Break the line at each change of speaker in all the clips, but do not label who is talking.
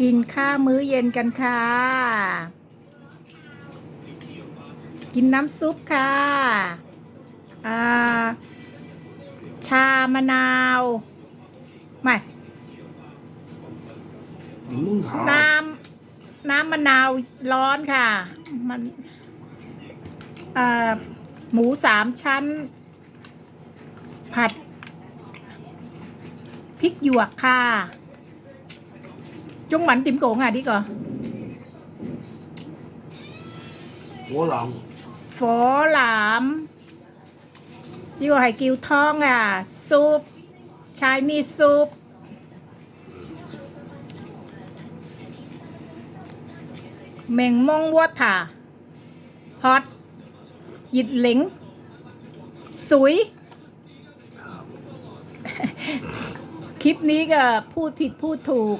กินข้าวมื้อเย็นกันค่ะ กินน้ำซุปค่ะอ่าชามะนาวไม่
มึงหา
น้ำน้ำมะนาวร้อนค่ะ มันเอ่อหมูสามชั้น ผัดพริกหยวกค่ะ จงหวันติมโกงอะดิก่อ
หัวหลัง
ฝอหลามอยู่ไห่กิวท้องอะซุปชายนี่ซุปเม่งมงวัวถ่าฮอตหยิดเหลิงสุยคลิปนี้ก็พูดผิดพูดถูก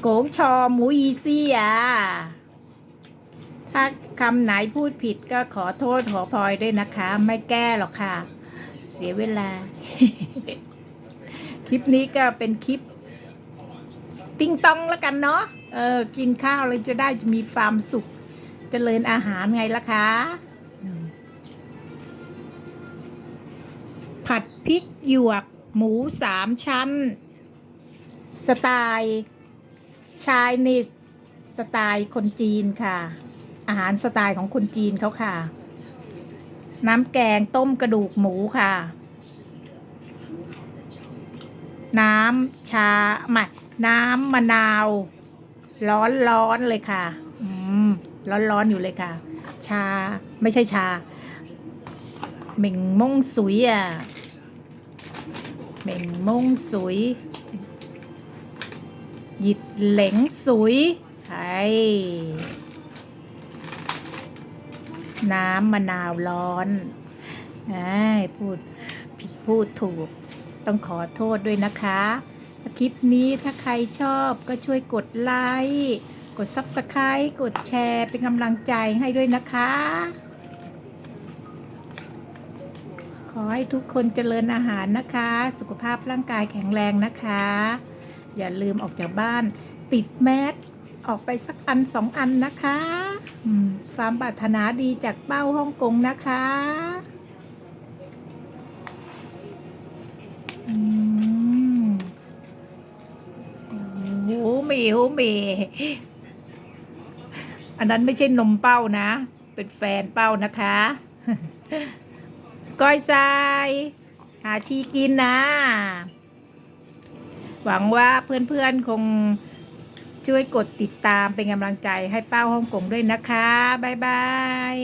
โกงชอหมูอีซี่อะ ถ้าคำไหนพูดผิดก็ขอโทษขอพลอยด้วยนะคะ ไม่แก้หรอกค่ะ เสียเวลา คลิปนี้ก็เป็นคลิป ติ้งตองแล้วกันเนาะ เออ กินข้าวเลยจะได้มีความสุขจเจริญอาหารไงล่ะคะ ผัดพริกหยวก หมูสามชั้น สไตล์ ชายนิสสไตล์คนจีนค่ะ อาหารสไตล์ของคนจีนเขาค่ะ น้ำแกงต้มกระดูกหมูค่ะ น้ำชาไม่น้ำมะนาว ร้อนร้อนเลยค่ะ อืมร้อนร้อนอยู่เลยค่ะ ชาไม่ใช่ชาเหม่งมงสุยอะเหม่งมงสุย หยิดเหลงสุยไอ้น้ำมะนาวร้อนไอ้พูดผิดพูดถูก ต้องขอโทษด้วยนะคะคลิปนี้ถ้าใครชอบก็ช่วยกดไลค์กด Subscribe กดแชร์ เป็นกำลังใจให้ด้วยนะคะ ขอให้ทุกคนเจริญอาหารนะคะ สุขภาพร่างกายแข็งแรงนะคะ อย่าลืมออกจากบ้าน ติดแมสออกไปสักอันสองอันนะคะความปรารถนาดีจากเป้าฮ่องกงนะคะอืมโอ้โหเมโหเมอันนั้นไม่ใช่นมเป้านะ เป็นแฟนเป้านะคะก้อยทราย หาชีกินนะ หวังว่าเพื่อนๆคงช่วยกดติดตามเป็นกำลังใจให้เป้าฮ่องกงด้วยนะคะ บ๊ายบาย